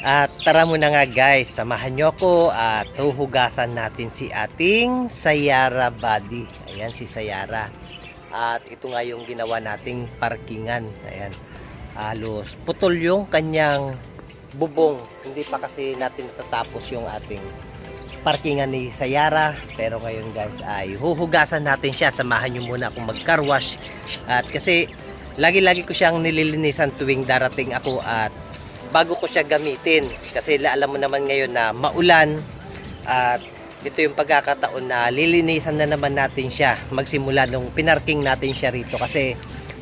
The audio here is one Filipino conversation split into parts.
At tara muna nga guys, samahan nyo ako at tuhugasan natin si ating Sayara Body. Ayan si Sayara. At ito nga yung ginawa nating parkingan. Ayan. Halos putol yung kanyang bubong. Hindi pa kasi natin natatapos yung ating parkingan ni Sayara. Pero ngayon guys ay huhugasan natin siya. Samahan nyo muna akong mag-car wash. At kasi lagi-lagi ko siyang nililinisan tuwing darating ako at bago ko siya gamitin. Kasi la- alam mo naman ngayon na maulan at ito yung pagkakataon na lilinisan na naman natin siya. Magsimula nung pinarking natin siya rito. Kasi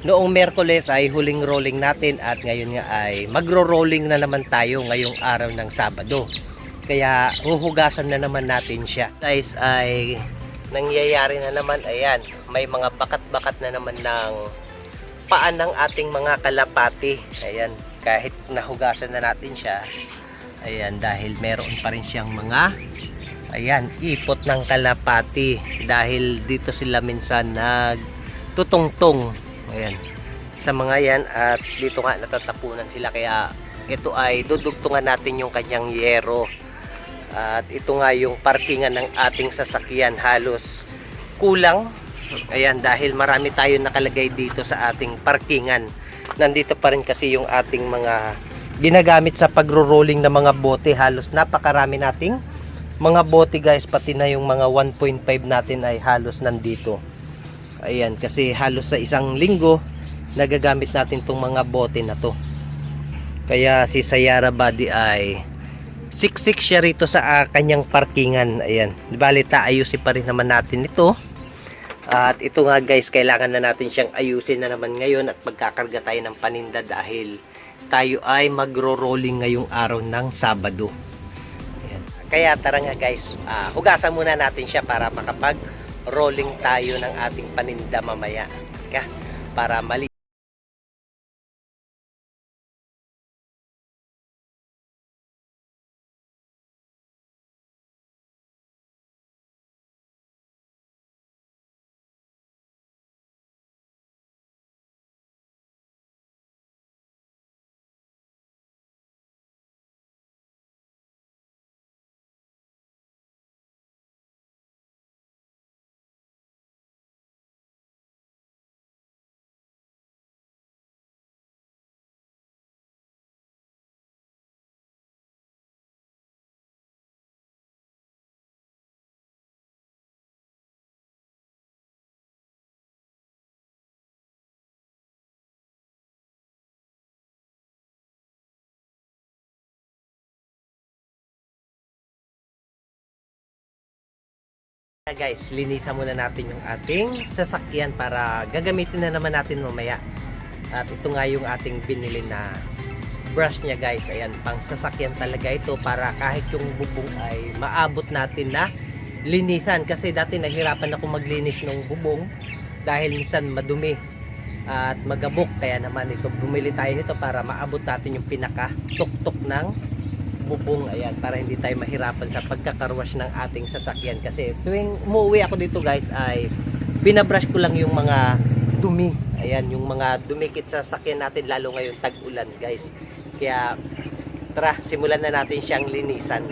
noong Merkoles ay huling rolling natin at ngayon nga ay magro-rolling na naman tayo ngayong araw ng Sabado. Kaya huhugasan na naman natin siya. Guys ay nangyayari na naman. Ayan may mga bakat-bakat na naman ng paan ng ating mga kalapati. Ayan kahit nahugasan na natin siya ayan dahil meron pa rin siyang mga ayan ipot ng kalapati. Dahil dito sila minsan nagtutungtong. Ayan. Sa mga yan at dito nga natatapunan sila kaya ito ay dudugtungan natin yung kanyang yero. At ito nga yung parkingan ng ating sasakyan. Halos kulang. Ayan dahil marami tayo nakalagay dito sa ating parkingan nandito pa rin kasi yung ating mga ginagamit sa pagro-rolling ng mga bote. Halos napakarami nating mga bote guys. Pati na yung mga 1.5 natin ay halos nandito. Ayan kasi halos sa isang linggo nagagamit natin tong mga bote na to. Kaya si Sayara Body ay siksik siya rito sa ah, kanyang parkingan. Ayan. Bali ayusin pa rin naman natin ito at ito nga guys, kailangan na natin siyang ayusin na naman ngayon at magkakarga tayo ng paninda dahil tayo ay magro-rolling ngayong araw ng Sabado. Ayan. Kaya tara nga guys, ah, hugasan muna natin siya para makapag-rolling tayo ng ating paninda mamaya. Ka? Para mali guys, linisan muna natin yung ating sasakyan para gagamitin na naman natin mamaya. At ito nga yung ating binili na brush niya guys. Ayan, pang sasakyan talaga ito para kahit yung bubong ay maabot natin na linisan. Kasi dati nahirapan ako maglinis ng bubong dahil minsan madumi at magabok. Kaya naman ito, bumili tayo nito para maabot natin yung pinaka tuktok ng bubong ayan para hindi tayo mahirapan sa pagkakarwash ng ating sasakyan. Kasi tuwing umuwi ako dito guys ay binabrush ko lang yung mga dumi. Ayan yung mga dumikit sa sasakyan natin lalo ngayon tag-ulan guys. Kaya tara simulan na natin siyang linisan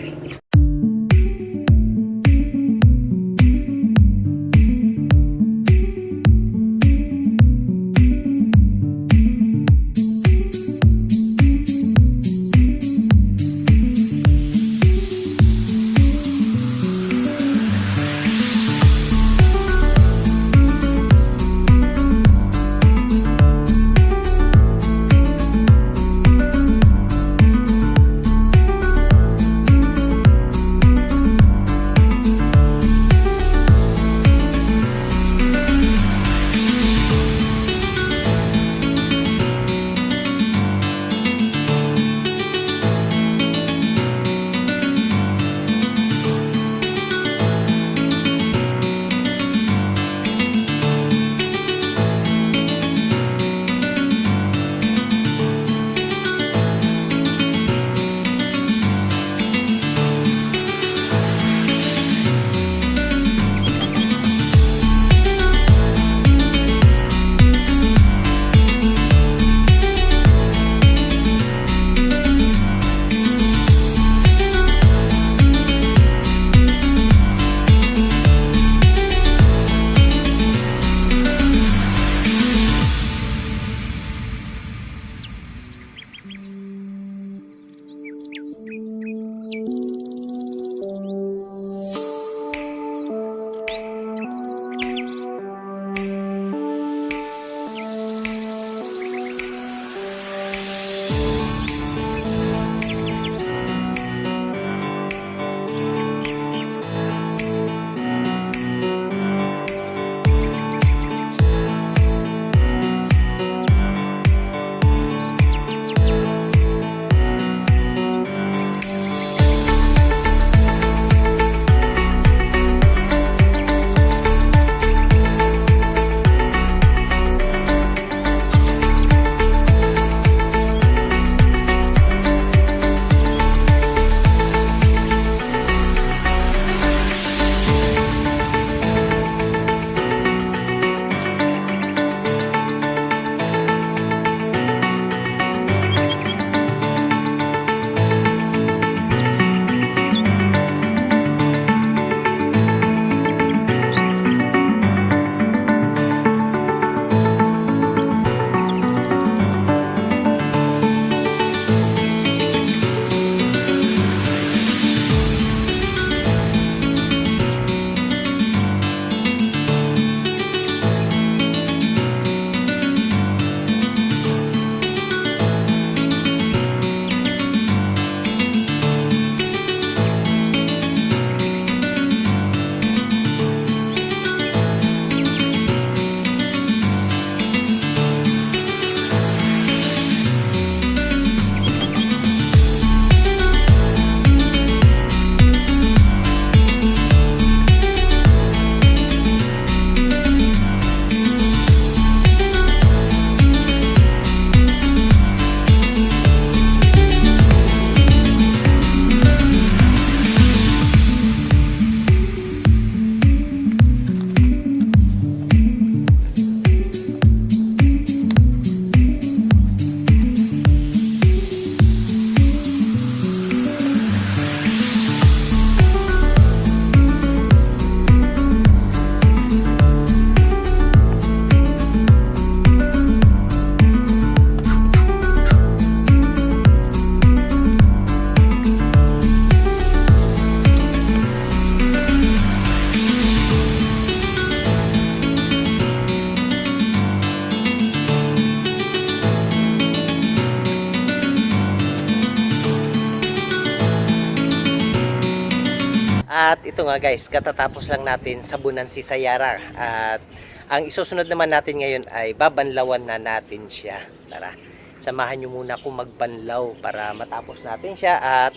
At ito nga guys, katatapos lang natin sabunan si Sayara. At ang isusunod naman natin ngayon ay babanlawan na natin siya. Tara, samahan nyo muna kung magbanlaw para matapos natin siya at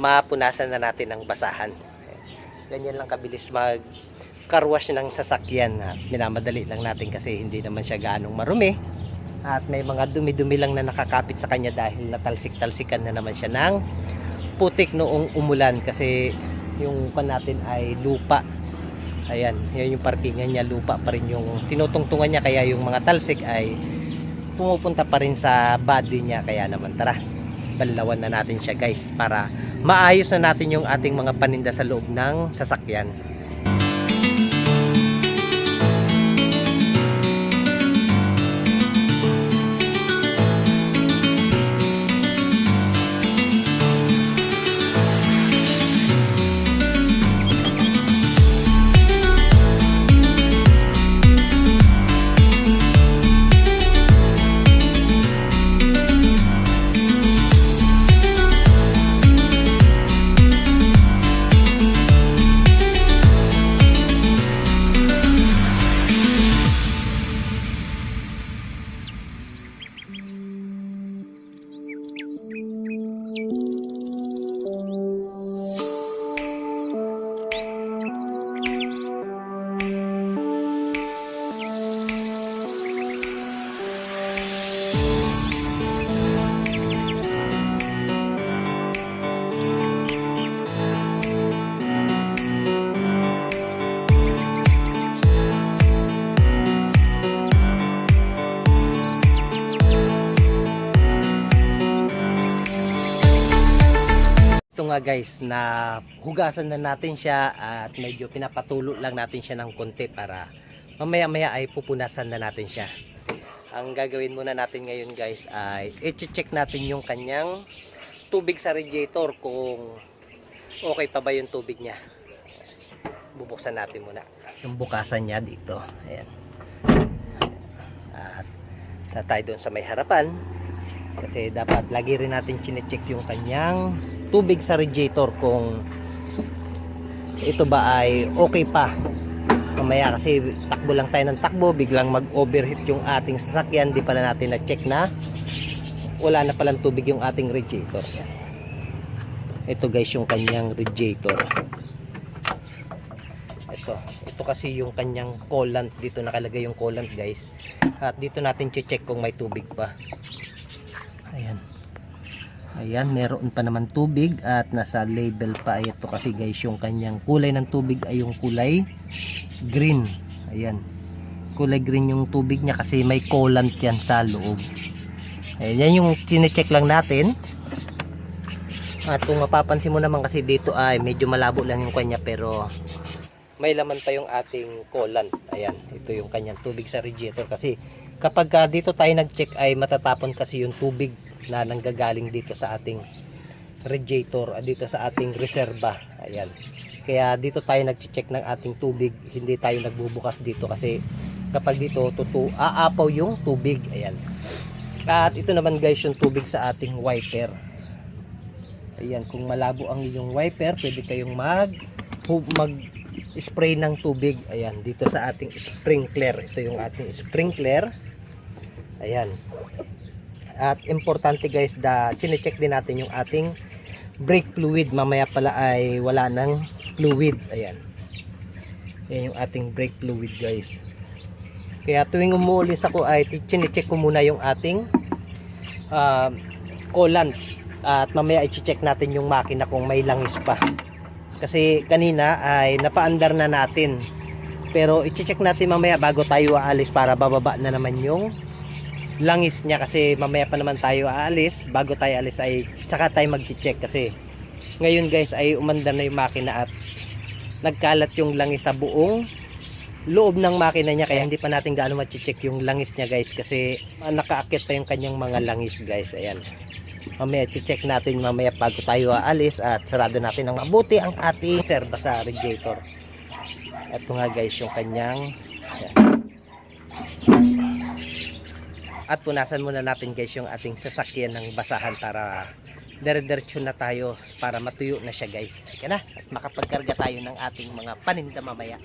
mapunasan na natin ang basahan. Ganyan lang kabilis mag carwash ng sasakyan at minamadali lang natin kasi hindi naman siya ganong marumi at may mga dumi-dumi lang na nakakapit sa kanya dahil natalsik-talsikan na naman siya ng putik noong umulan kasi yung pan natin ay lupa. Ayan, yun yung parkingan niya lupa pa rin yung tinutungtungan niya kaya yung mga talsik ay pumupunta pa rin sa body niya. Kaya naman tara balawan na natin siya guys para maayos na natin yung ating mga paninda sa loob ng sasakyan guys na hugasan na natin siya at medyo pinapatulo lang natin siya ng konti para mamaya maya ay pupunasan na natin siya. Ang gagawin muna natin ngayon guys ay i-check natin yung kanyang tubig sa radiator kung okay pa ba yung tubig niya. Bubuksan natin muna yung bukasan niya dito. Ayan. At sa tayo doon sa may harapan. Kasi dapat lagi rin natin chinecheck yung kanyang tubig sa radiator kung ito ba ay okay pa mamaya kasi takbo lang tayo ng takbo biglang mag overheat yung ating sasakyan di pala natin na check na wala na palang tubig yung ating radiator. Ito guys yung kanyang radiator. Ito ito kasi yung kanyang coolant. Dito nakalagay yung coolant guys. At dito natin check kung may tubig pa. Ayan Ayan, meron pa naman tubig at nasa label pa ito kasi guys yung kanyang kulay ng tubig ay yung kulay green. Ayan. Kulay green yung tubig niya kasi may coolant yan sa loob. Ayan, yan yung chinecheck lang natin. At kung mapapansin mo naman kasi dito ay medyo malabo lang yung kanya pero may laman pa yung ating coolant. Ayan, ito yung kanyang tubig sa radiator kasi kapag ah, dito tayo nag-check ay matatapon kasi yung tubig na nanggagaling dito sa ating radiator, ah, dito sa ating reserba. Ayan. Kaya dito tayo nag-check ng ating tubig, hindi tayo nagbubukas dito kasi kapag dito tutu aapaw yung tubig. Ayan. At ito naman guys yung tubig sa ating wiper. Ayan, kung malabo ang inyong wiper, pwede kayong mag mag spray ng tubig. Ayan, dito sa ating sprinkler. Ito yung ating sprinkler. Ayan. At importante guys, da chine-check din natin yung ating brake fluid. Mamaya pala ay wala ng fluid. Ayan. Yan yung ating brake fluid guys. Kaya tuwing umuulis ako ay chine-check ko muna yung ating ah, coolant. At mamaya i-check natin yung makina kung may langis pa. Kasi kanina ay napaandar na natin. Pero i-check natin mamaya bago tayo aalis para bababa na naman yung langis niya kasi mamaya pa naman tayo aalis. Bago tayo aalis ay saka tayo mag-check kasi ngayon guys ay umandar na yung makina at nagkalat yung langis sa buong loob ng makina niya kaya hindi pa natin gaano ma-check yung langis niya guys kasi ah, nakaakit pa yung kanyang mga langis guys ayan mamaya check natin mamaya bago tayo aalis at sarado natin ng mabuti ang ating serba sa radiator ito nga guys yung kanyang ayan. At punasan muna natin guys yung ating sasakyan ng basahan para Dire-diretso na tayo para matuyo na siya guys. Sige na, at makapagkarga tayo ng ating mga paninda mamaya.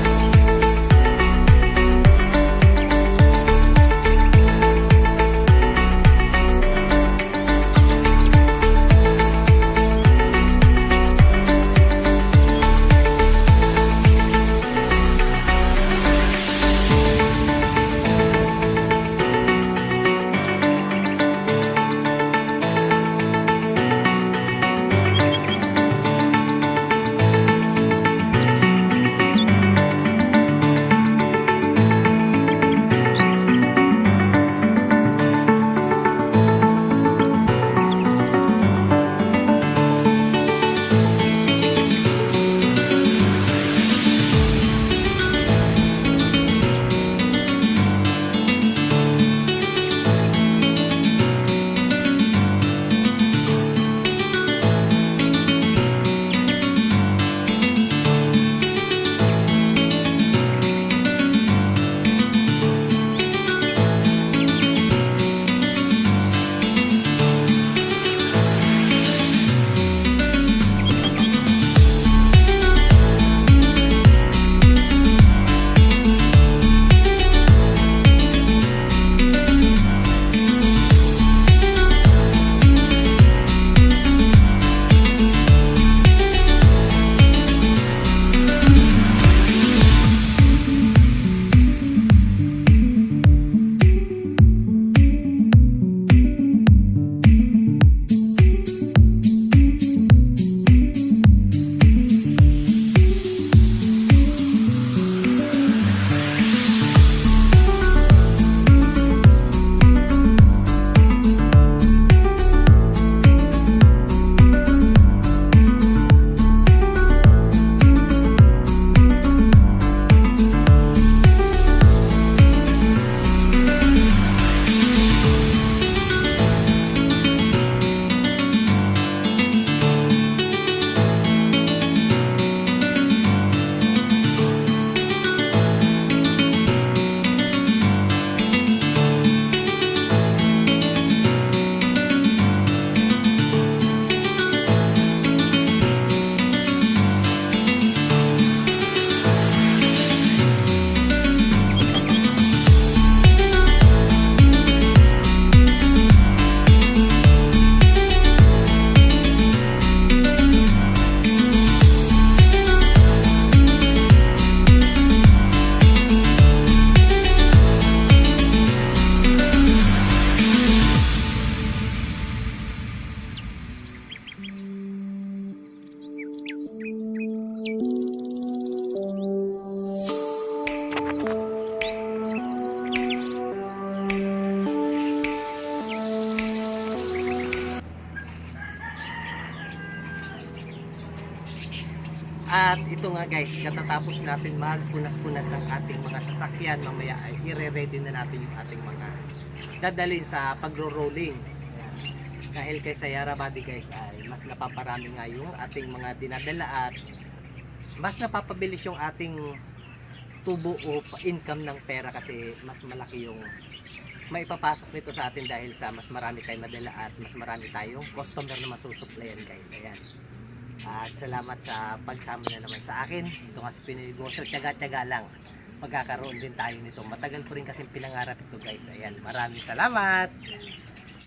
Nga guys, katatapos natin magpunas-punas ng ating mga sasakyan, mamaya ay i-ready na natin yung ating mga dadalhin sa pagro-rolling. Dahil kay Sayara Body guys ay mas napaparami nga yung ating mga dinadala at mas napapabilis yung ating tubo o income ng pera kasi mas malaki yung maipapasok nito sa atin dahil sa mas marami tayong madala at mas marami tayong customer na masusuplayan guys. Ayan. At salamat sa pagsama na naman sa akin. Ito kasi pinigosyo, tiyaga-tiyaga lang. Magkakaroon din tayo nito. Matagal ko rin kasi pinangarap ito guys. Ayan, maraming salamat.